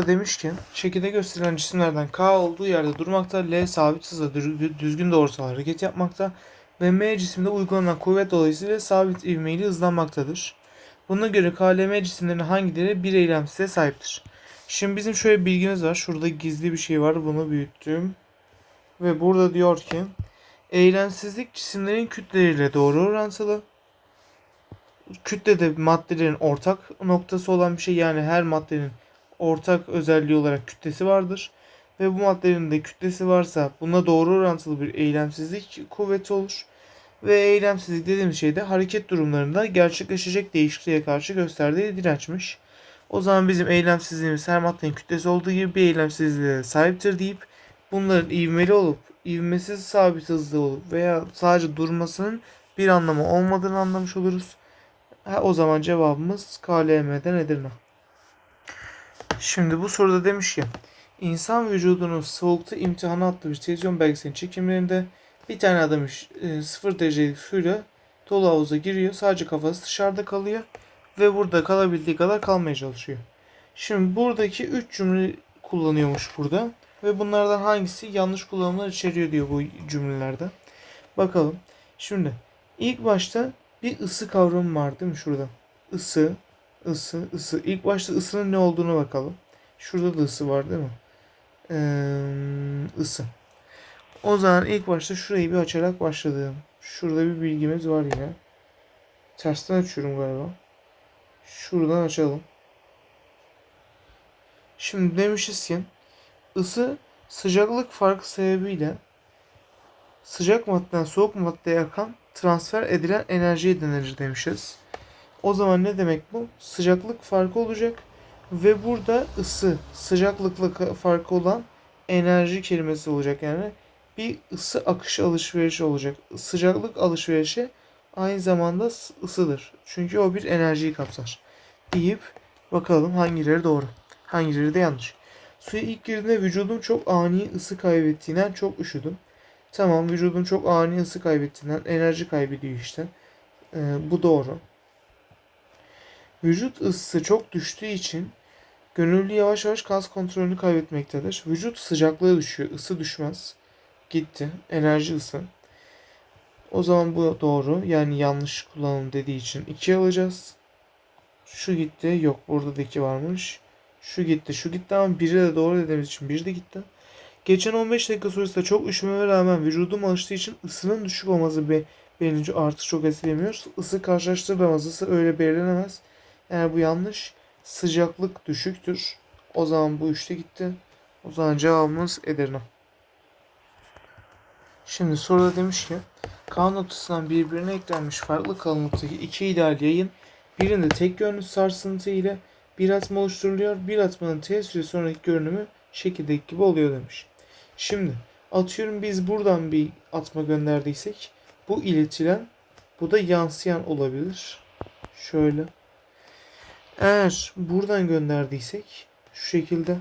soruda demiş ki şekilde gösterilen cisimlerden K olduğu yerde durmakta, L sabit hızla dü- düzgün doğrusal hareket yapmakta ve M cisimde uygulanan kuvvet dolayısıyla sabit ivmeyle hızlanmaktadır. Buna göre KLM cisimlerinin hangileri bir eylemsize sahiptir? Şimdi bizim şöyle bilgimiz var. Şurada gizli bir şey var. Bunu büyüttüm. Ve burada diyor ki eylemsizlik cisimlerin kütleleriyle doğru orantılı. Kütle de maddelerin ortak noktası olan bir şey. Yani her maddenin ortak özelliği olarak kütlesi vardır. Ve bu maddelerin de kütlesi varsa buna doğru orantılı bir eylemsizlik kuvveti olur. Ve eylemsizlik dediğimiz şey de hareket durumlarında gerçekleşecek değişikliğe karşı gösterdiği dirençmiş. O zaman bizim eylemsizliğimiz her maddenin kütlesi olduğu gibi bir eylemsizliğe sahiptir deyip bunların ivmeli olup ivmesiz sabit hızlı olup veya sadece durmasının bir anlamı olmadığını anlamış oluruz. Ha, o zaman cevabımız KLM'den Edirne. Şimdi bu soruda demiş ki insan vücudunun soğukta imtihanı adlı bir televizyon belgeselinin çekimlerinde bir tane adam e, 0 derecelik suyla dolu havuza giriyor. Sadece kafası dışarıda kalıyor ve burada kalabildiği kadar kalmaya çalışıyor. Şimdi buradaki 3 cümle kullanıyormuş burada ve bunlardan hangisi yanlış kullanımlar içeriyor diyor bu cümlelerde. Bakalım. Şimdi ilk başta bir ısı kavramı var değil mi şurada? Isı, ısı, ısı. İlk başta ısının ne olduğunu bakalım. Şurada da ısı var değil mi? Ee, ısı. O zaman ilk başta şurayı bir açarak başladım. Şurada bir bilgimiz var yine. Tersten açıyorum galiba. Şuradan açalım. Şimdi demişiz ki ısı sıcaklık farkı sebebiyle sıcak maddeden soğuk maddeye akan transfer edilen enerjiye denir demişiz. O zaman ne demek bu? Sıcaklık farkı olacak ve burada ısı, sıcaklıkla farkı olan enerji kelimesi olacak yani. Bir ısı akış alışverişi olacak. Sıcaklık alışverişi aynı zamanda ısıdır. Çünkü o bir enerjiyi kapsar. Deyip bakalım hangileri doğru, hangileri de yanlış. Suya ilk girdiğinde vücudum çok ani ısı kaybettiğinden çok üşüdüm. Tamam vücudun çok ani ısı kaybettiğinden enerji kaybediyor işte. Ee, bu doğru. Vücut ısısı çok düştüğü için gönüllü yavaş yavaş kas kontrolünü kaybetmektedir. Vücut sıcaklığı düşüyor, ısı düşmez. Gitti. Enerji ısı. O zaman bu doğru. Yani yanlış kullanım dediği için 2 alacağız. Şu gitti. Yok burada da 2 varmış. Şu gitti. Şu gitti ama biri de doğru dediğimiz için biri de gitti. Geçen 15 dakika süresinde çok üşümeme rağmen vücudum alıştığı için ısının düşük olması be, beni artık çok etkilemiyor. Isı karşılaştırılamaz. Isı öyle belirlenemez. Yani bu yanlış. Sıcaklık düşüktür. O zaman bu üçte gitti. O zaman cevabımız Edirne. Şimdi soruda demiş ki K noktasından birbirine eklenmiş farklı kalınlıktaki iki ideal yayın birinde tek yönlü sarsıntı ile bir atma oluşturuluyor. Bir atmanın t süre sonraki görünümü şekildeki gibi oluyor demiş. Şimdi atıyorum biz buradan bir atma gönderdiysek bu iletilen bu da yansıyan olabilir. Şöyle. Eğer buradan gönderdiysek şu şekilde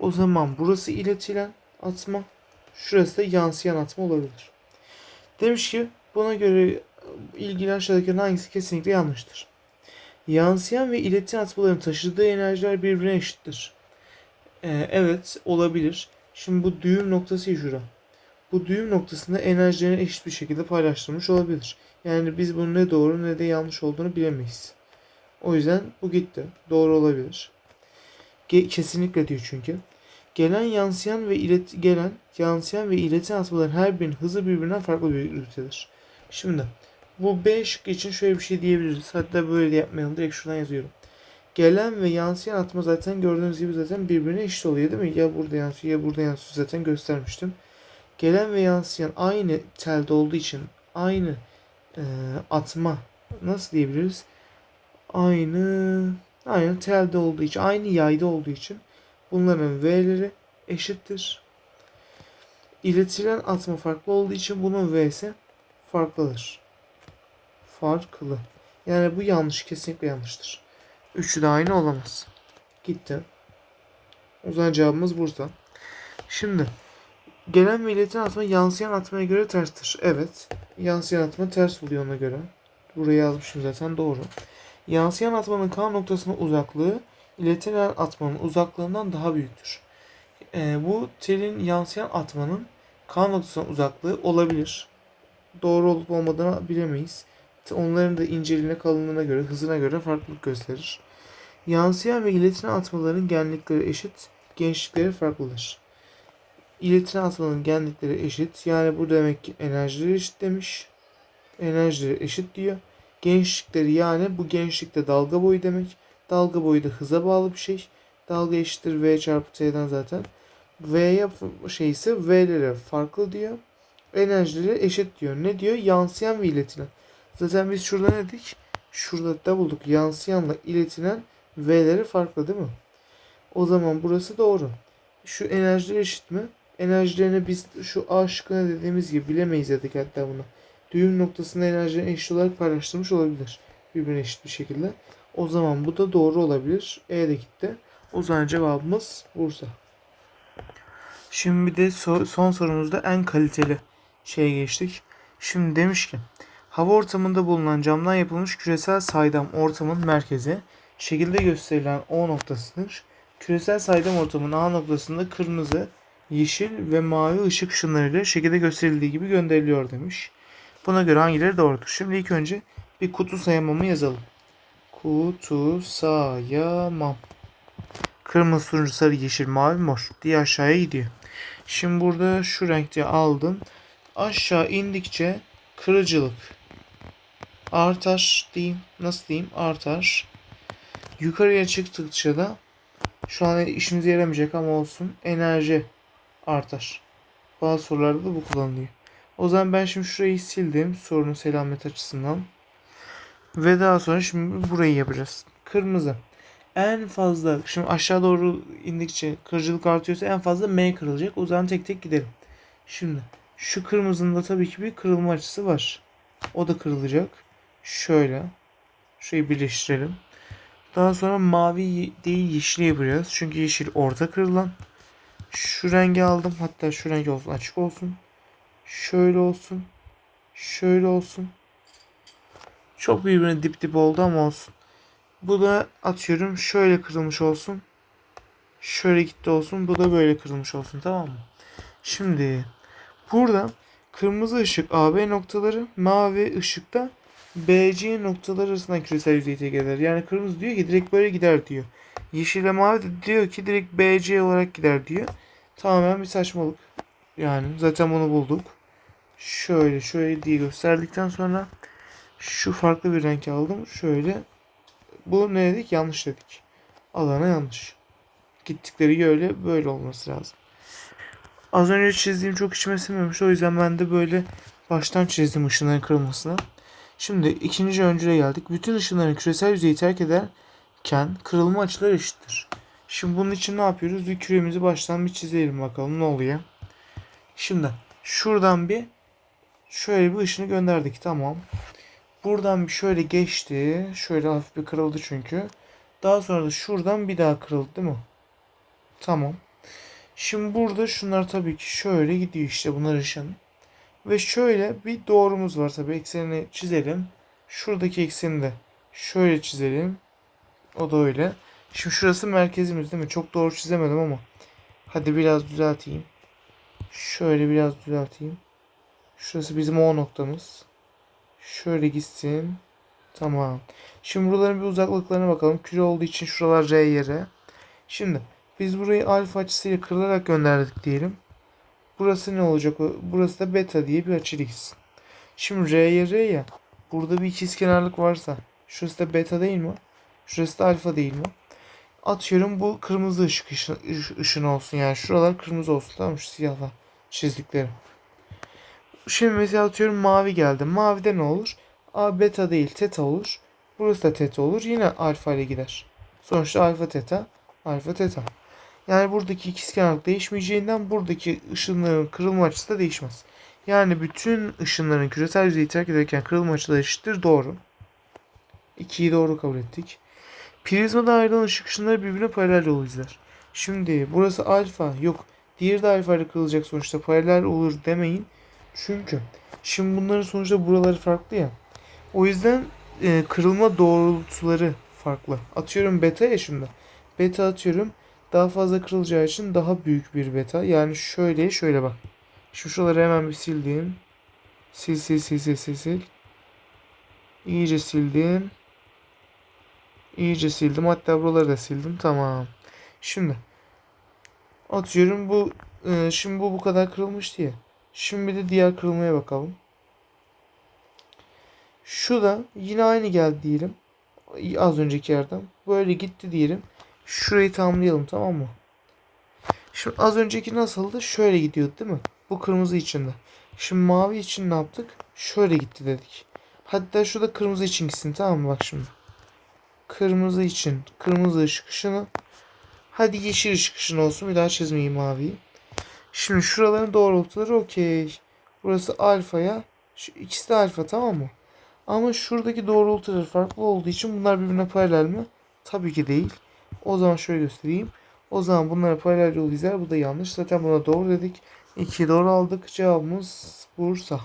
o zaman burası iletilen atma şurası da yansıyan atma olabilir. Demiş ki buna göre ilgili aşağıdaki hangisi kesinlikle yanlıştır. Yansıyan ve iletilen atmaların taşıdığı enerjiler birbirine eşittir. Ee, evet olabilir. Şimdi bu düğüm noktası şura. Bu düğüm noktasında enerjilerini eşit bir şekilde paylaştırmış olabilir. Yani biz bunun ne doğru ne de yanlış olduğunu bilemeyiz. O yüzden bu gitti. Doğru olabilir. Ge- kesinlikle diyor çünkü. Gelen yansıyan ve ilet gelen yansıyan ve iletilen atmaların her birinin hızı birbirinden farklı büyüklüktedir. Şimdi bu B şıkkı için şöyle bir şey diyebiliriz. Hatta böyle de yapmayalım. Direkt şuradan yazıyorum. Gelen ve yansıyan atma zaten gördüğünüz gibi zaten birbirine eşit oluyor değil mi? Ya burada yansıyor ya burada yansıyor zaten göstermiştim. Gelen ve yansıyan aynı telde olduğu için aynı e, atma nasıl diyebiliriz? Aynı aynı telde olduğu için aynı yayda olduğu için bunların V'leri eşittir. İletilen atma farklı olduğu için bunun V'si farklıdır. Farklı. Yani bu yanlış. Kesinlikle yanlıştır. Üçü de aynı olamaz. Gitti. O zaman cevabımız burada. Şimdi gelen ve iletilen atma yansıyan atmaya göre terstir. Evet. Yansıyan atma ters oluyor ona göre. Buraya yazmışım zaten doğru. Yansıyan atmanın K noktasına uzaklığı iletilen atmanın uzaklığından daha büyüktür. Ee, bu telin yansıyan atmanın K noktasına uzaklığı olabilir. Doğru olup olmadığını bilemeyiz. Onların da inceliğine, kalınlığına göre, hızına göre farklılık gösterir. Yansıyan ve iletilen atmaların genlikleri eşit, genişlikleri farklıdır. İletilen atmanın genlikleri eşit. Yani bu demek ki enerjileri eşit demiş. Enerjileri eşit diyor. Genişlikleri yani bu genişlikte dalga boyu demek. Dalga boyu da hıza bağlı bir şey. Dalga eşittir v çarpı t'den zaten. V'ye şey ise v'lere farklı diyor. Enerjileri eşit diyor. Ne diyor? Yansıyan ve iletilen. Zaten biz şurada ne dedik? Şurada da bulduk. Yansıyanla iletilen v'leri farklı değil mi? O zaman burası doğru. Şu enerjiler eşit mi? Enerjilerini biz şu A şıkkına dediğimiz gibi bilemeyiz dedik hatta bunu. Düğüm noktasında enerjilerini eşit olarak paylaştırmış olabilir. Birbirine eşit bir şekilde. O zaman bu da doğru olabilir. E de gitti. O zaman cevabımız Bursa. Şimdi bir de so- son sorumuzda en kaliteli şeye geçtik. Şimdi demiş ki hava ortamında bulunan camdan yapılmış küresel saydam ortamın merkezi şekilde gösterilen O noktasıdır. Küresel saydam ortamın A noktasında kırmızı, yeşil ve mavi ışık ışınlarıyla şekilde gösterildiği gibi gönderiliyor demiş. Buna göre hangileri doğrudur? Şimdi ilk önce bir kutu sayamamı yazalım. Kutu sayamam. Kırmızı, turuncu, sarı, yeşil, mavi, mor diye aşağıya gidiyor. Şimdi burada şu renkte aldım. Aşağı indikçe kırıcılık artar diyeyim. Nasıl diyeyim? Artar. Yukarıya çıktıkça da şu an işimize yaramayacak ama olsun. Enerji artar. Bazı sorularda da bu kullanılıyor. O zaman ben şimdi şurayı sildim sorunun selamet açısından. Ve daha sonra şimdi burayı yapacağız. Kırmızı. En fazla şimdi aşağı doğru indikçe kırıcılık artıyorsa en fazla M kırılacak. O zaman tek tek gidelim. Şimdi şu kırmızının da tabii ki bir kırılma açısı var. O da kırılacak. Şöyle. Şurayı birleştirelim. Daha sonra mavi değil yeşil yapacağız. Çünkü yeşil orta kırılan. Şu rengi aldım. Hatta şu renk olsun açık olsun. Şöyle olsun. Şöyle olsun. Çok birbirine dip dip oldu ama olsun. Bu da atıyorum şöyle kırılmış olsun. Şöyle gitti olsun. Bu da böyle kırılmış olsun tamam mı? Şimdi burada kırmızı ışık AB noktaları mavi ışıkta BC noktaları arasından küresel yüzey tegeler. Yani kırmızı diyor ki direkt böyle gider diyor. Yeşil ile mavi de diyor ki direkt BC olarak gider diyor. Tamamen bir saçmalık. Yani zaten bunu bulduk. Şöyle şöyle diye gösterdikten sonra şu farklı bir renk aldım. Şöyle bu ne dedik? Yanlış dedik. Alana yanlış. Gittikleri yöyle böyle olması lazım. Az önce çizdiğim çok içime sinmemiş. O yüzden ben de böyle baştan çizdim ışınların kırılmasına. Şimdi ikinci öncüle geldik. Bütün ışınların küresel yüzeyi terk ederken kırılma açıları eşittir. Şimdi bunun için ne yapıyoruz? Bir küremizi baştan bir çizelim bakalım ne oluyor. Şimdi şuradan bir şöyle bir ışını gönderdik. Tamam. Buradan bir şöyle geçti. Şöyle hafif bir kırıldı çünkü. Daha sonra da şuradan bir daha kırıldı değil mi? Tamam. Şimdi burada şunlar tabii ki şöyle gidiyor işte bunlar ışın. Ve şöyle bir doğrumuz var tabii. Eksenini çizelim. Şuradaki ekseni de şöyle çizelim. O da öyle. Şimdi şurası merkezimiz değil mi? Çok doğru çizemedim ama. Hadi biraz düzelteyim. Şöyle biraz düzelteyim. Şurası bizim O noktamız. Şöyle gitsin. Tamam. Şimdi buraların bir uzaklıklarına bakalım. Küre olduğu için şuralar R yere. Şimdi biz burayı alfa açısıyla kırılarak gönderdik diyelim. Burası ne olacak? Burası da beta diye bir açı gitsin. Şimdi R'ye R ya. Burada bir ikizkenarlık varsa. Şurası da beta değil mi? Şurası da alfa değil mi? Atıyorum bu kırmızı ışık ışın, ışın olsun. Yani şuralar kırmızı olsun. Tamam mı? Şu siyahla çizdiklerim. Şimdi mesela atıyorum mavi geldi. Mavide ne olur? A beta değil teta olur. Burası da teta olur. Yine alfa ile gider. Sonuçta alfa teta, alfa teta. Yani buradaki ikizkenarlık değişmeyeceğinden buradaki ışınların kırılma açısı da değişmez. Yani bütün ışınların küresel yüzeyi terk ederken kırılma açıları eşittir. Doğru. 2'yi doğru kabul ettik. Prizmada ayrılan ışık ışınları birbirine paralel yol izler. Şimdi burası alfa yok. Diğeri de alfa ile kırılacak sonuçta paralel olur demeyin. Çünkü şimdi bunların sonuçta buraları farklı ya. O yüzden e, kırılma doğrultuları farklı. Atıyorum beta ya şimdi. Beta atıyorum. Daha fazla kırılacağı için daha büyük bir beta. Yani şöyle şöyle bak. Şu şuraları hemen bir sildim. Sil sil sil sil sil sil. İyice sildim. İyice sildim. Hatta buraları da sildim. Tamam. Şimdi atıyorum bu e, şimdi bu bu kadar kırılmış diye. Şimdi de diğer kırılmaya bakalım. Şu da yine aynı geldi diyelim. Az önceki yerden. Böyle gitti diyelim. Şurayı tamamlayalım tamam mı? Şimdi az önceki nasıldı? Şöyle gidiyordu değil mi? Bu kırmızı içinde. Şimdi mavi için ne yaptık? Şöyle gitti dedik. Hatta şurada kırmızı için gitsin tamam mı? Bak şimdi. Kırmızı için kırmızı ışık ışını. Hadi yeşil ışık ışını olsun. Bir daha çizmeyeyim maviyi. Şimdi şuraların doğrultuları okey. Burası alfaya. Şu ikisi de alfa tamam mı? Ama şuradaki doğrultuları farklı olduğu için bunlar birbirine paralel mi? Tabii ki değil. O zaman şöyle göstereyim. O zaman bunlara paralel yol izler. Bu da yanlış. Zaten buna doğru dedik. 2 doğru aldık. Cevabımız Bursa.